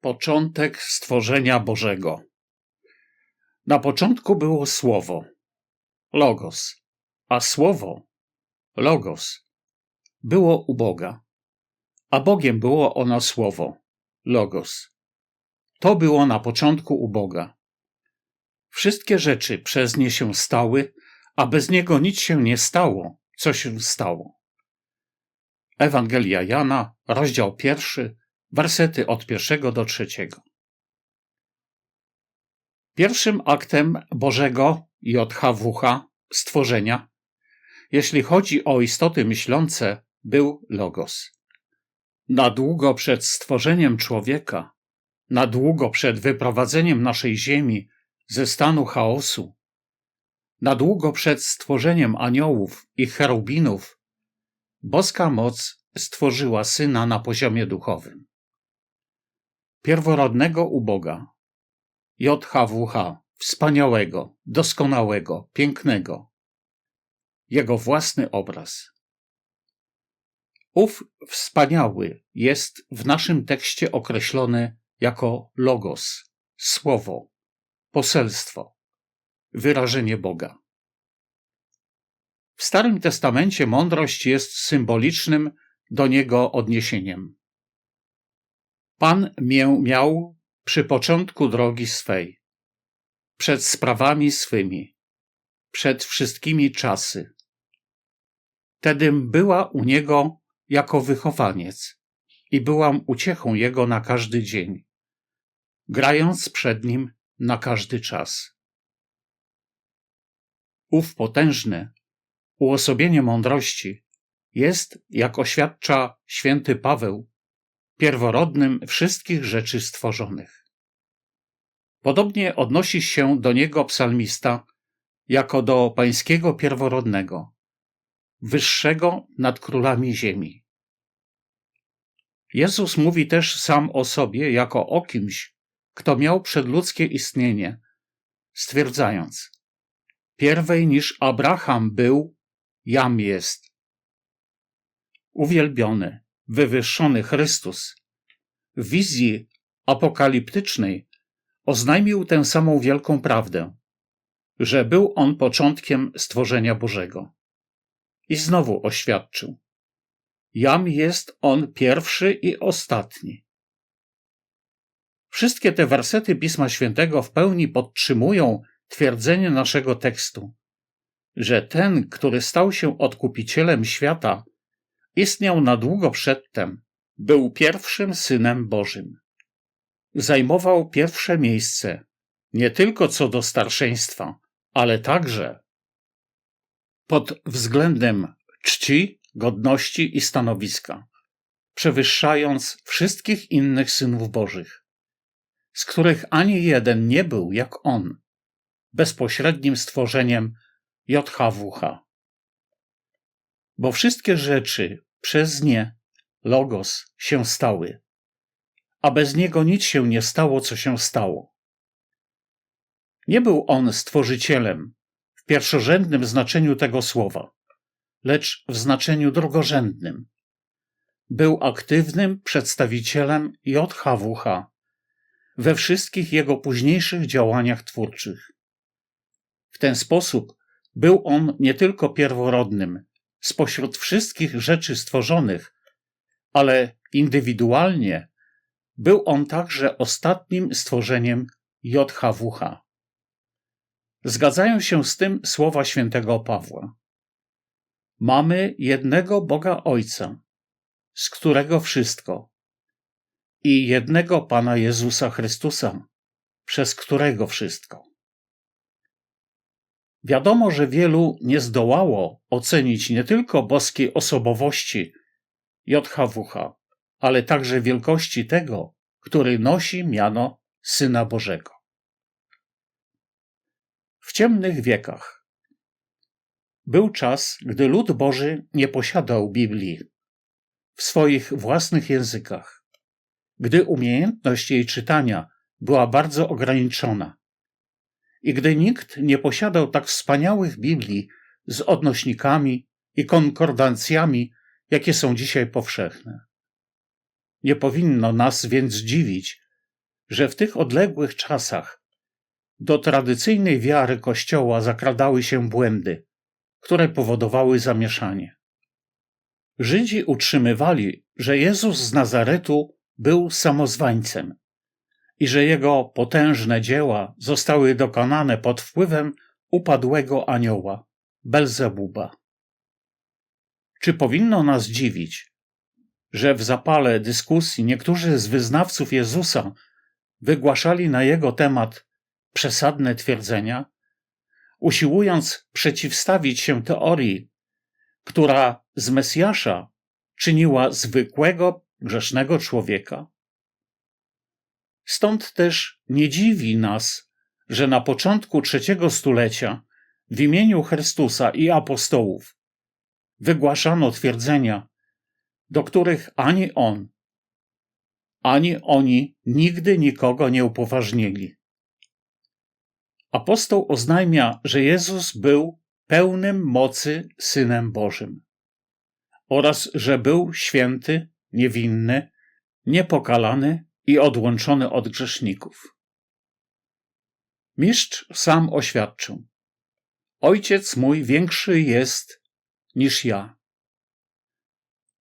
Początek stworzenia Bożego. Na początku było Słowo, Logos, a Słowo, Logos, było u Boga, a Bogiem było ono Słowo, Logos. To było na początku u Boga. Wszystkie rzeczy przez nie się stały, a bez niego nic się nie stało, co się stało. Ewangelia Jana, rozdział pierwszy, wersety od pierwszego do trzeciego. Pierwszym aktem Bożego JHWH stworzenia, jeśli chodzi o istoty myślące, był Logos. Na długo przed stworzeniem człowieka, na długo przed wyprowadzeniem naszej ziemi ze stanu chaosu, na długo przed stworzeniem aniołów i cherubinów, boska moc stworzyła syna na poziomie duchowym pierworodnego u Boga. JHWH, wspaniałego, doskonałego, pięknego. Jego własny obraz. Ów wspaniały jest w naszym tekście określony jako logos, słowo, poselstwo, wyrażenie Boga. W Starym Testamencie mądrość jest symbolicznym do niego odniesieniem. Pan mię miał przy początku drogi swej, przed sprawami swymi, przed wszystkimi czasy. Tedym była u niego jako wychowaniec i byłam uciechą jego na każdy dzień, grając przed nim na każdy czas. Ów potężny, uosobienie mądrości jest, jak oświadcza święty Paweł, pierworodnym wszystkich rzeczy stworzonych. Podobnie odnosi się do niego psalmista jako do pańskiego pierworodnego, wyższego nad królami ziemi. Jezus mówi też sam o sobie jako o kimś, kto miał przedludzkie istnienie, stwierdzając: Pierwej niż Abraham był, jam jest. Uwielbiony, wywyższony Chrystus w wizji apokaliptycznej oznajmił tę samą wielką prawdę, że był on początkiem stworzenia Bożego. I znowu oświadczył: Jam jest on pierwszy i ostatni. Wszystkie te wersety Pisma Świętego w pełni podtrzymują twierdzenie naszego tekstu, że ten, który stał się odkupicielem świata, istniał na długo przedtem, był pierwszym synem Bożym. Zajmował pierwsze miejsce nie tylko co do starszeństwa, ale także pod względem czci, godności i stanowiska, przewyższając wszystkich innych synów Bożych, z których ani jeden nie był jak on, bezpośrednim stworzeniem JHWH bo wszystkie rzeczy przez nie, Logos, się stały, a bez niego nic się nie stało, co się stało. Nie był on stworzycielem w pierwszorzędnym znaczeniu tego słowa, lecz w znaczeniu drugorzędnym. Był aktywnym przedstawicielem JHWH we wszystkich jego późniejszych działaniach twórczych. W ten sposób był on nie tylko pierworodnym, spośród wszystkich rzeczy stworzonych, ale indywidualnie był on także ostatnim stworzeniem JHWH. Zgadzają się z tym słowa świętego Pawła. Mamy jednego Boga Ojca, z którego wszystko, i jednego Pana Jezusa Chrystusa, przez którego wszystko. Wiadomo, że wielu nie zdołało ocenić nie tylko boskiej osobowości JHWH, ale także wielkości tego, który nosi miano Syna Bożego. W ciemnych wiekach był czas, gdy lud Boży nie posiadał Biblii w swoich własnych językach, gdy umiejętność jej czytania była bardzo ograniczona i gdy nikt nie posiadał tak wspaniałych Biblii z odnośnikami i konkordancjami, jakie są dzisiaj powszechne. Nie powinno nas więc dziwić, że w tych odległych czasach do tradycyjnej wiary Kościoła zakradały się błędy, które powodowały zamieszanie. Żydzi utrzymywali, że Jezus z Nazaretu był samozwańcem i że jego potężne dzieła zostały dokonane pod wpływem upadłego anioła, Belzebuba. Czy powinno nas dziwić, że w zapale dyskusji niektórzy z wyznawców Jezusa wygłaszali na jego temat przesadne twierdzenia, usiłując przeciwstawić się teorii, która z Mesjasza czyniła zwykłego, grzesznego człowieka? Stąd też nie dziwi nas, że na początku trzeciego stulecia w imieniu Chrystusa i apostołów wygłaszano twierdzenia, do których ani on, ani oni nigdy nikogo nie upoważnili. Apostoł oznajmia, że Jezus był pełnym mocy Synem Bożym oraz że był święty, niewinny, niepokalany i odłączony od grzeszników. Mistrz sam oświadczył: Ojciec mój większy jest niż ja,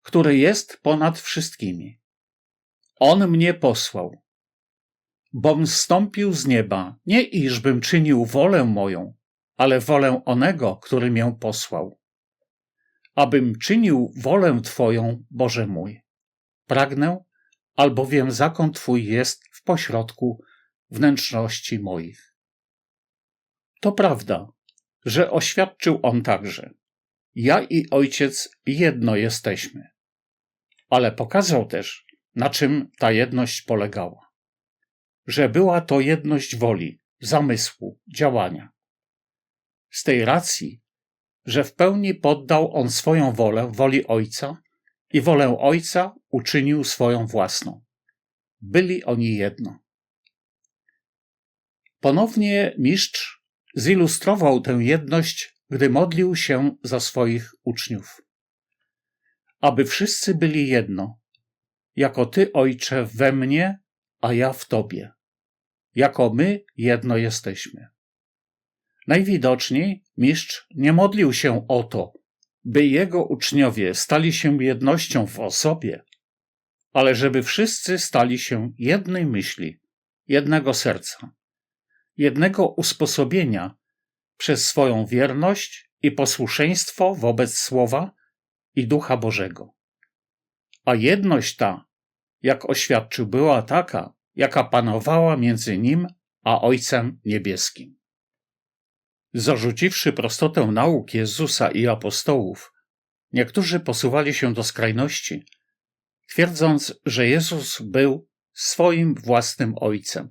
który jest ponad wszystkimi. On mnie posłał, bom zstąpił z nieba, nie iżbym czynił wolę moją, ale wolę onego, który mię posłał. Abym czynił wolę Twoją, Boże mój. Pragnę, albowiem zakon Twój jest w pośrodku wnętrzności moich. To prawda, że oświadczył on także: Ja i ojciec jedno jesteśmy. Ale pokazał też, na czym ta jedność polegała. Że była to jedność woli, zamysłu, działania. Z tej racji, że w pełni poddał on swoją wolę woli ojca i wolę ojca uczynił swoją własną. Byli oni jedno. Ponownie mistrz zilustrował tę jedność, gdy modlił się za swoich uczniów. Aby wszyscy byli jedno, jako Ty, Ojcze, we mnie, a ja w Tobie. Jako my jedno jesteśmy. Najwidoczniej mistrz nie modlił się o to, by jego uczniowie stali się jednością w osobie, ale żeby wszyscy stali się jednej myśli, jednego serca, jednego usposobienia przez swoją wierność i posłuszeństwo wobec Słowa i Ducha Bożego. A jedność ta, jak oświadczył, była taka, jaka panowała między nim a Ojcem Niebieskim. Zarzuciwszy prostotę nauk Jezusa i apostołów, niektórzy posuwali się do skrajności, twierdząc, że Jezus był swoim własnym Ojcem,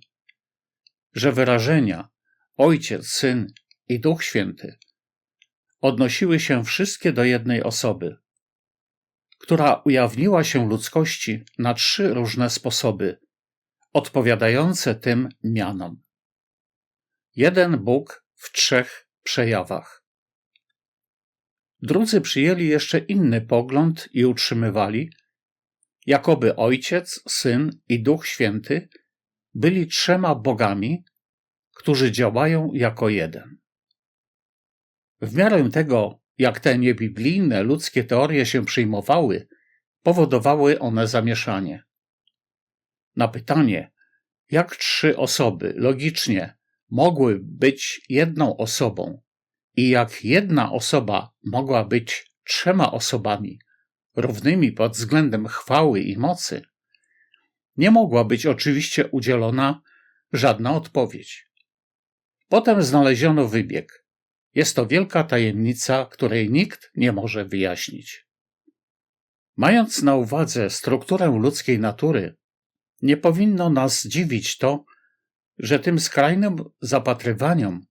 że wyrażenia Ojciec, Syn i Duch Święty odnosiły się wszystkie do jednej osoby, która ujawniła się ludzkości na trzy różne sposoby, odpowiadające tym mianom. Jeden Bóg w trzech przejawach. Drudzy przyjęli jeszcze inny pogląd i utrzymywali, jakoby Ojciec, Syn i Duch Święty byli trzema bogami, którzy działają jako jeden. W miarę tego, jak te niebiblijne ludzkie teorie się przyjmowały, powodowały one zamieszanie. Na pytanie, jak trzy osoby logicznie mogły być jedną osobą i jak jedna osoba mogła być trzema osobami równymi pod względem chwały i mocy, nie mogła być oczywiście udzielona żadna odpowiedź. Potem znaleziono wybieg. Jest to wielka tajemnica, której nikt nie może wyjaśnić. Mając na uwadze strukturę ludzkiej natury, nie powinno nas dziwić to, że tym skrajnym zapatrywaniom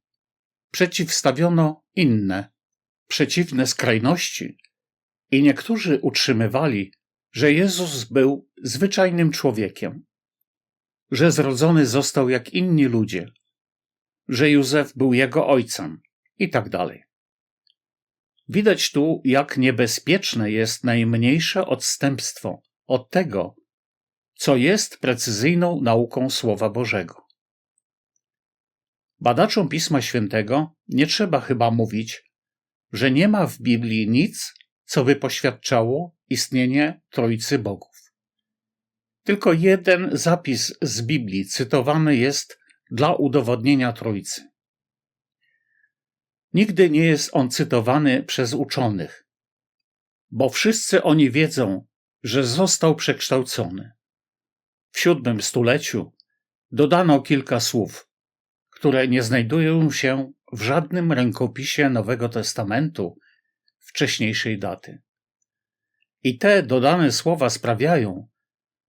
przeciwstawiono inne, przeciwne skrajności, i niektórzy utrzymywali, że Jezus był zwyczajnym człowiekiem, że zrodzony został jak inni ludzie, że Józef był jego ojcem i tak dalej. Widać tu, jak niebezpieczne jest najmniejsze odstępstwo od tego, co jest precyzyjną nauką Słowa Bożego. Badaczom Pisma Świętego nie trzeba chyba mówić, że nie ma w Biblii nic, co by poświadczało istnienie Trójcy Bogów. Tylko jeden zapis z Biblii cytowany jest dla udowodnienia Trójcy. Nigdy nie jest on cytowany przez uczonych, bo wszyscy oni wiedzą, że został przekształcony. W siódmym stuleciu dodano kilka słów, które nie znajdują się w żadnym rękopisie Nowego Testamentu wcześniejszej daty. I te dodane słowa sprawiają,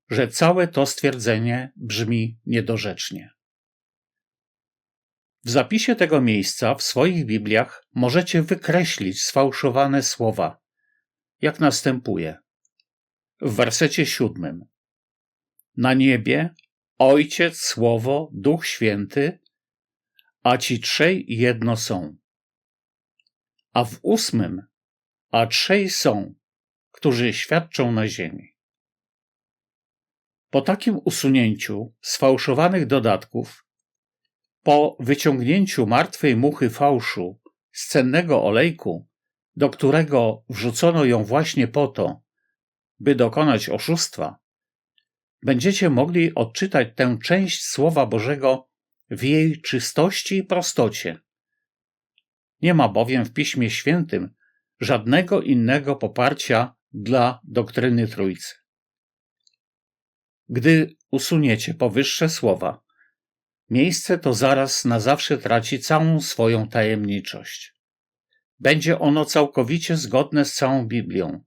że całe to stwierdzenie brzmi niedorzecznie. W zapisie tego miejsca w swoich Bibliach możecie wykreślić sfałszowane słowa, jak następuje. W wersecie siódmym. Na niebie Ojciec, Słowo, Duch Święty, a ci trzej jedno są. A w ósmym, a trzej są, którzy świadczą na ziemi. Po takim usunięciu sfałszowanych dodatków, po wyciągnięciu martwej muchy fałszu z cennego olejku, do którego wrzucono ją właśnie po to, by dokonać oszustwa, będziecie mogli odczytać tę część Słowa Bożego w jej czystości i prostocie. Nie ma bowiem w Piśmie Świętym żadnego innego poparcia dla doktryny Trójcy. Gdy usuniecie powyższe słowa, miejsce to zaraz na zawsze traci całą swoją tajemniczość. Będzie ono całkowicie zgodne z całą Biblią,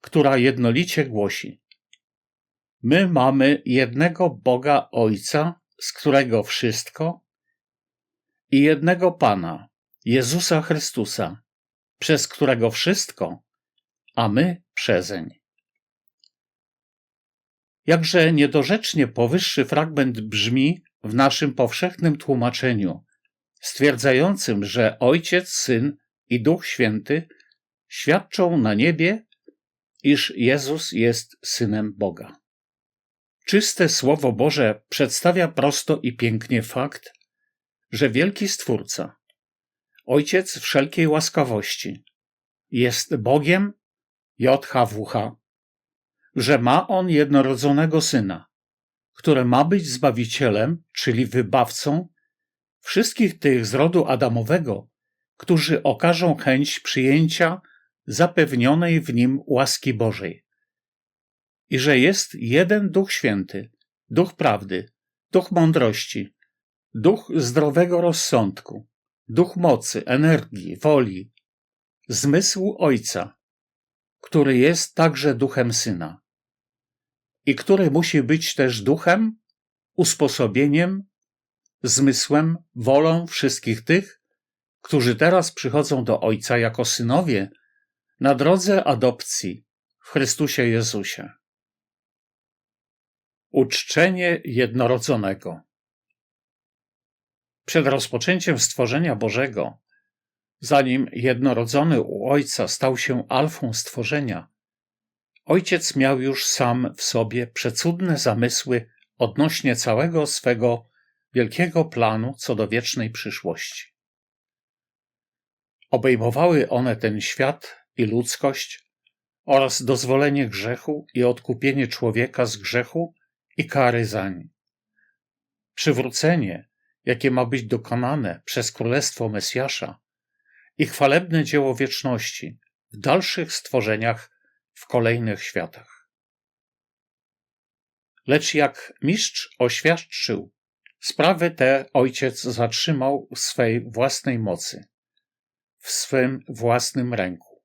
która jednolicie głosi: My mamy jednego Boga Ojca, z którego wszystko, i jednego Pana, Jezusa Chrystusa, przez którego wszystko, a my przezeń. Jakże niedorzecznie powyższy fragment brzmi w naszym powszechnym tłumaczeniu, stwierdzającym, że Ojciec, Syn i Duch Święty świadczą na niebie, iż Jezus jest Synem Boga. Czyste Słowo Boże przedstawia prosto i pięknie fakt, że wielki Stwórca, Ojciec wszelkiej łaskawości, jest Bogiem? JHWH, że ma On jednorodzonego Syna, który ma być Zbawicielem, czyli Wybawcą wszystkich tych z rodu Adamowego, którzy okażą chęć przyjęcia zapewnionej w nim łaski Bożej. I że jest jeden Duch Święty, Duch Prawdy, Duch Mądrości, Duch zdrowego rozsądku, Duch mocy, energii, woli, zmysłu Ojca, który jest także Duchem Syna i który musi być też Duchem, usposobieniem, zmysłem, wolą wszystkich tych, którzy teraz przychodzą do Ojca jako synowie na drodze adopcji w Chrystusie Jezusie. Uczczenie jednorodzonego. Przed rozpoczęciem stworzenia Bożego, zanim jednorodzony u Ojca stał się alfą stworzenia, Ojciec miał już sam w sobie przecudne zamysły odnośnie całego swego wielkiego planu co do wiecznej przyszłości. Obejmowały one ten świat i ludzkość oraz dozwolenie grzechu i odkupienie człowieka z grzechu i kary zań. Przywrócenie, jakie ma być dokonane przez Królestwo Mesjasza i chwalebne dzieło wieczności w dalszych stworzeniach w kolejnych światach. Lecz jak mistrz oświadczył, sprawy te ojciec zatrzymał w swej własnej mocy, w swym własnym ręku.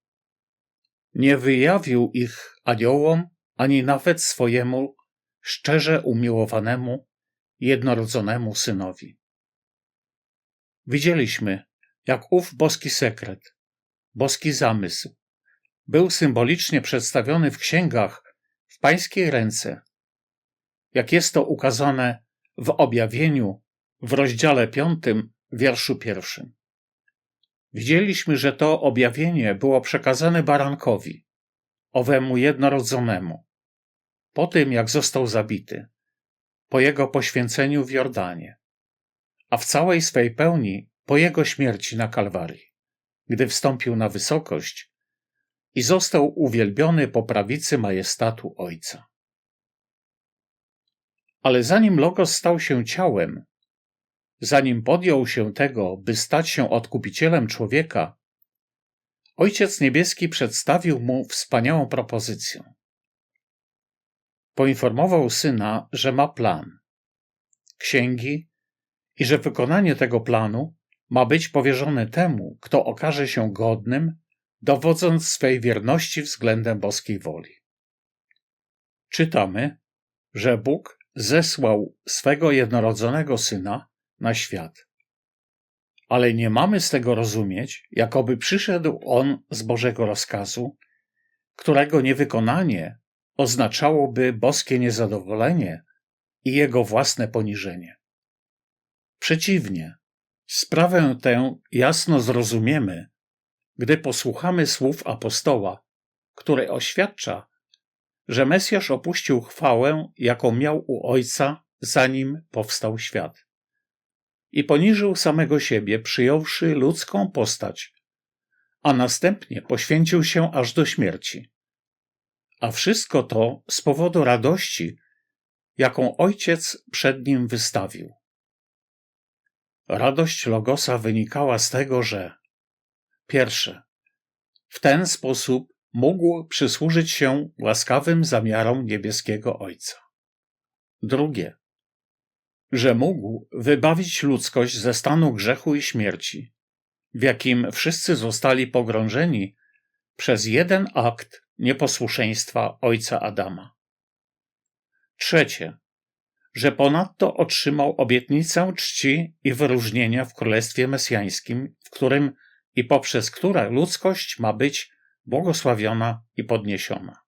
Nie wyjawił ich aniołom, ani nawet swojemu szczerze umiłowanemu, jednorodzonemu synowi. Widzieliśmy, jak ów boski sekret, boski zamysł był symbolicznie przedstawiony w księgach w pańskiej ręce, jak jest to ukazane w objawieniu w rozdziale piątym, wierszu pierwszym. Widzieliśmy, że to objawienie było przekazane barankowi, owemu jednorodzonemu, po tym, jak został zabity, po jego poświęceniu w Jordanie, a w całej swej pełni po jego śmierci na Kalwarii, gdy wstąpił na wysokość i został uwielbiony po prawicy majestatu Ojca. Ale zanim Logos stał się ciałem, zanim podjął się tego, by stać się odkupicielem człowieka, Ojciec Niebieski przedstawił mu wspaniałą propozycję. Poinformował syna, że ma plan, księgi i że wykonanie tego planu ma być powierzone temu, kto okaże się godnym, dowodząc swej wierności względem boskiej woli. Czytamy, że Bóg zesłał swego jednorodzonego syna na świat. Ale nie mamy z tego rozumieć, jakoby przyszedł on z Bożego rozkazu, którego niewykonanie oznaczałoby boskie niezadowolenie i jego własne poniżenie. Przeciwnie, sprawę tę jasno zrozumiemy, gdy posłuchamy słów apostoła, który oświadcza, że Mesjasz opuścił chwałę, jaką miał u Ojca, zanim powstał świat. I poniżył samego siebie, przyjąwszy ludzką postać, a następnie poświęcił się aż do śmierci. A wszystko to z powodu radości, jaką Ojciec przed nim wystawił. Radość Logosa wynikała z tego, że pierwsze, w ten sposób mógł przysłużyć się łaskawym zamiarom niebieskiego Ojca. Drugie, że mógł wybawić ludzkość ze stanu grzechu i śmierci, w jakim wszyscy zostali pogrążeni przez jeden akt nieposłuszeństwa ojca Adama. Trzecie, że ponadto otrzymał obietnicę czci i wyróżnienia w Królestwie Mesjańskim, w którym i poprzez które ludzkość ma być błogosławiona i podniesiona.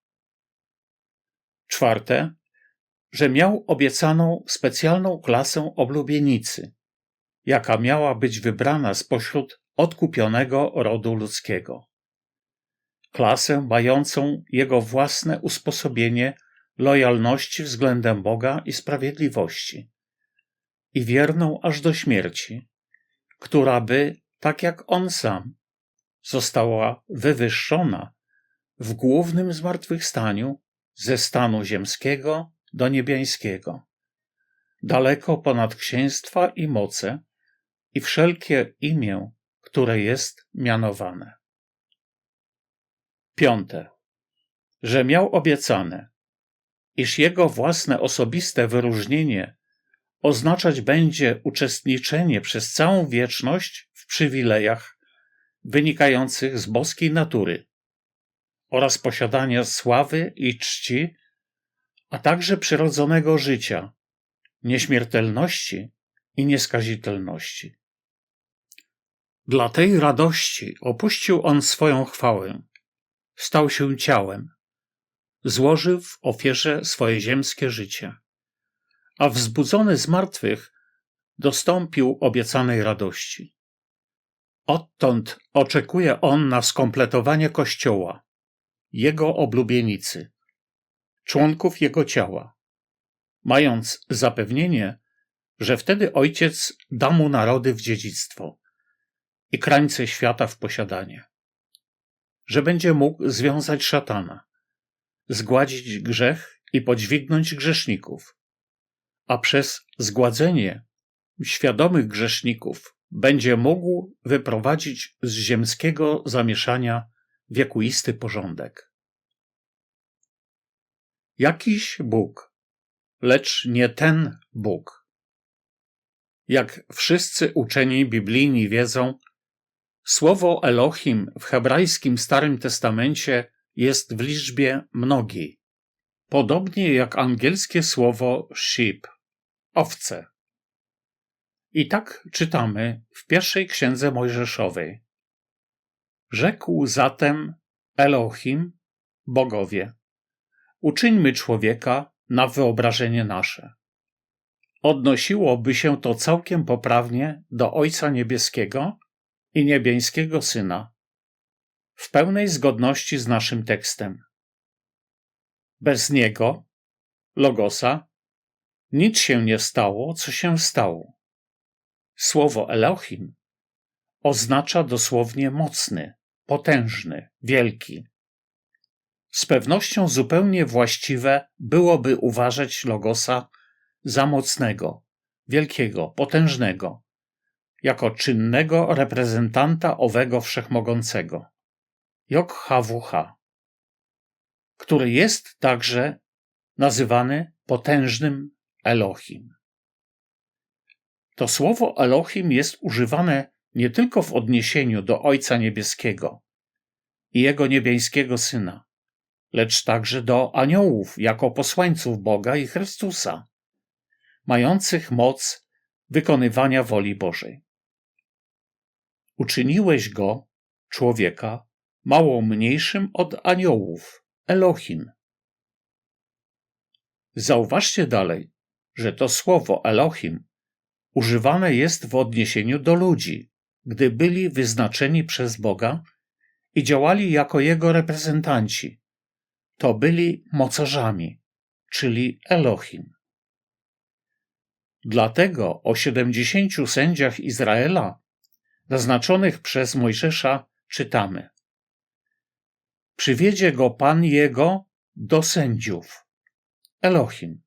Czwarte, że miał obiecaną specjalną klasę oblubienicy, jaka miała być wybrana spośród odkupionego rodu ludzkiego. Klasę mającą jego własne usposobienie lojalności względem Boga i sprawiedliwości i wierną aż do śmierci, która by, tak jak on sam, została wywyższona w głównym zmartwychwstaniu ze stanu ziemskiego do niebiańskiego, daleko ponad księstwa i moce i wszelkie imię, które jest mianowane. Piąte, że miał obiecane, iż jego własne osobiste wyróżnienie oznaczać będzie uczestniczenie przez całą wieczność w przywilejach wynikających z boskiej natury oraz posiadania sławy i czci a także przyrodzonego życia, nieśmiertelności i nieskazitelności. Dla tej radości opuścił on swoją chwałę, stał się ciałem, złożył w ofierze swoje ziemskie życie, a wzbudzony z martwych dostąpił obiecanej radości. Odtąd oczekuje on na skompletowanie Kościoła, jego oblubienicy, członków jego ciała, mając zapewnienie, że wtedy ojciec da mu narody w dziedzictwo i krańce świata w posiadanie, że będzie mógł związać szatana, zgładzić grzech i podźwignąć grzeszników, a przez zgładzenie świadomych grzeszników będzie mógł wyprowadzić z ziemskiego zamieszania wiekuisty porządek. Jakiś Bóg, lecz nie ten Bóg. Jak wszyscy uczeni biblijni wiedzą, słowo Elohim w hebrajskim Starym Testamencie jest w liczbie mnogiej, podobnie jak angielskie słowo sheep, owce. I tak czytamy w pierwszej księdze Mojżeszowej. Rzekł zatem Elohim, bogowie uczyńmy człowieka na wyobrażenie nasze. Odnosiłoby się to całkiem poprawnie do Ojca Niebieskiego i niebieskiego Syna, w pełnej zgodności z naszym tekstem. Bez Niego, Logosa, nic się nie stało, co się stało. Słowo Elohim oznacza dosłownie mocny, potężny, wielki. Z pewnością zupełnie właściwe byłoby uważać Logosa za mocnego, wielkiego, potężnego, jako czynnego reprezentanta owego wszechmogącego. JHWH, który jest także nazywany potężnym Elohim. To słowo Elohim jest używane nie tylko w odniesieniu do Ojca Niebieskiego i Jego niebiańskiego Syna, lecz także do aniołów jako posłańców Boga i Chrystusa, mających moc wykonywania woli Bożej. Uczyniłeś go, człowieka, mało mniejszym od aniołów, Elohim. Zauważcie dalej, że to słowo Elohim używane jest w odniesieniu do ludzi, gdy byli wyznaczeni przez Boga i działali jako Jego reprezentanci. To byli mocarzami, czyli Elohim. Dlatego o siedemdziesięciu sędziach Izraela, naznaczonych przez Mojżesza, czytamy: Przywiedzie go Pan jego do sędziów. Elohim.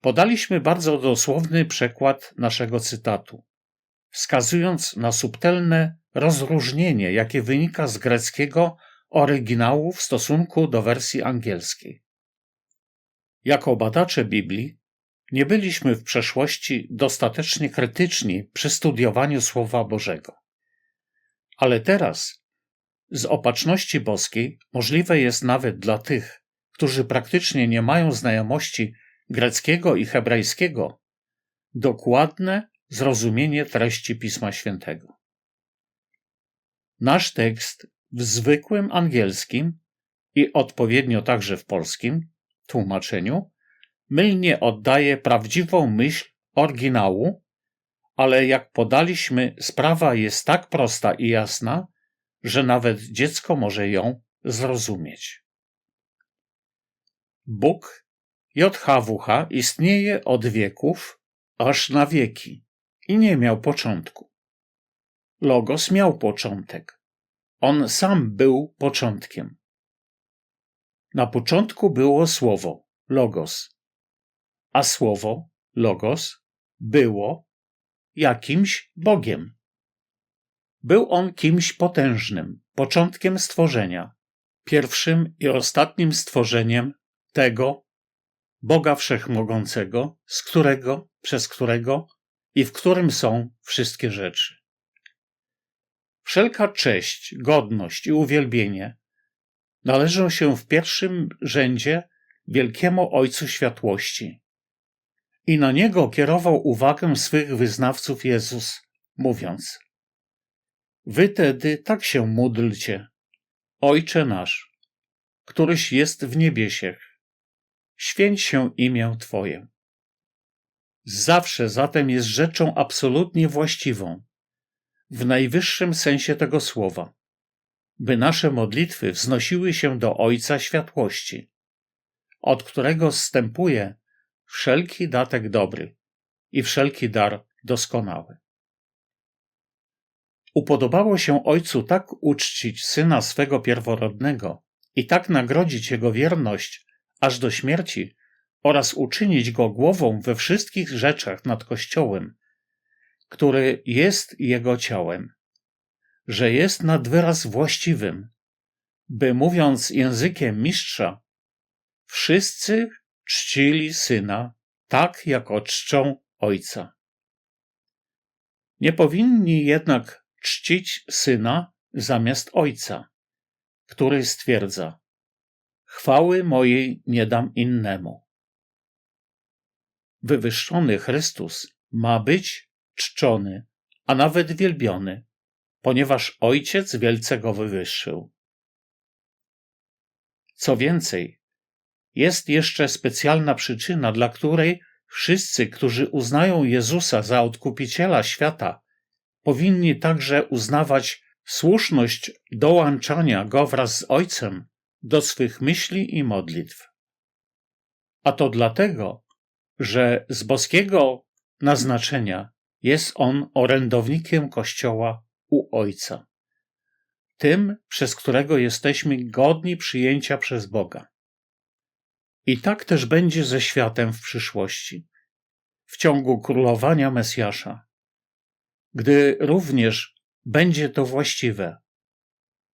Podaliśmy bardzo dosłowny przekład naszego cytatu, wskazując na subtelne rozróżnienie, jakie wynika z greckiego oryginału w stosunku do wersji angielskiej. Jako badacze Biblii nie byliśmy w przeszłości dostatecznie krytyczni przy studiowaniu Słowa Bożego. Ale teraz, z opatrzności boskiej, możliwe jest nawet dla tych, którzy praktycznie nie mają znajomości greckiego i hebrajskiego, dokładne zrozumienie treści Pisma Świętego. Nasz tekst w zwykłym angielskim i odpowiednio także w polskim tłumaczeniu mylnie oddaje prawdziwą myśl oryginału, ale jak podaliśmy, sprawa jest tak prosta i jasna, że nawet dziecko może ją zrozumieć. Bóg JHWH istnieje od wieków aż na wieki i nie miał początku. Logos miał początek. On sam był początkiem. Na początku było słowo, logos, a słowo, logos, było jakimś Bogiem. Był on kimś potężnym, początkiem stworzenia, pierwszym i ostatnim stworzeniem tego Boga Wszechmogącego, z którego, przez którego i w którym są wszystkie rzeczy. Wszelka cześć, godność i uwielbienie należą się w pierwszym rzędzie wielkiemu Ojcu Światłości. I na niego kierował uwagę swych wyznawców Jezus, mówiąc: Wy tedy tak się módlcie, Ojcze nasz, któryś jest w niebiesiech święć się imię Twoje. Zawsze zatem jest rzeczą absolutnie właściwą, w najwyższym sensie tego słowa, by nasze modlitwy wznosiły się do Ojca Światłości, od którego zstępuje wszelki datek dobry i wszelki dar doskonały. Upodobało się Ojcu tak uczcić Syna swego pierworodnego i tak nagrodzić Jego wierność aż do śmierci oraz uczynić go głową we wszystkich rzeczach nad Kościołem, który jest jego ciałem, że jest nad wyraz właściwym, by mówiąc językiem mistrza, wszyscy czcili syna tak, jak czczą ojca. Nie powinni jednak czcić syna zamiast ojca, który stwierdza: chwały mojej nie dam innemu. Wywyższony Chrystus ma być czczony, a nawet wielbiony, ponieważ Ojciec wielce go wywyższył. Co więcej, jest jeszcze specjalna przyczyna, dla której wszyscy, którzy uznają Jezusa za odkupiciela świata, powinni także uznawać słuszność dołączania go wraz z Ojcem do swych myśli i modlitw. A to dlatego, że z boskiego naznaczenia jest on orędownikiem Kościoła u Ojca, tym, przez którego jesteśmy godni przyjęcia przez Boga. I tak też będzie ze światem w przyszłości, w ciągu królowania Mesjasza, gdy również będzie to właściwe,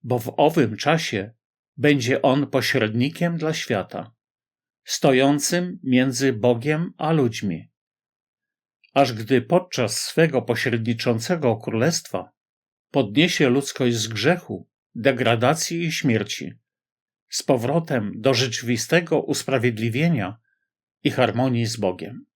bo w owym czasie będzie on pośrednikiem dla świata, stojącym między Bogiem a ludźmi. Aż gdy podczas swego pośredniczącego królestwa podniesie ludzkość z grzechu, degradacji i śmierci, z powrotem do rzeczywistego usprawiedliwienia i harmonii z Bogiem.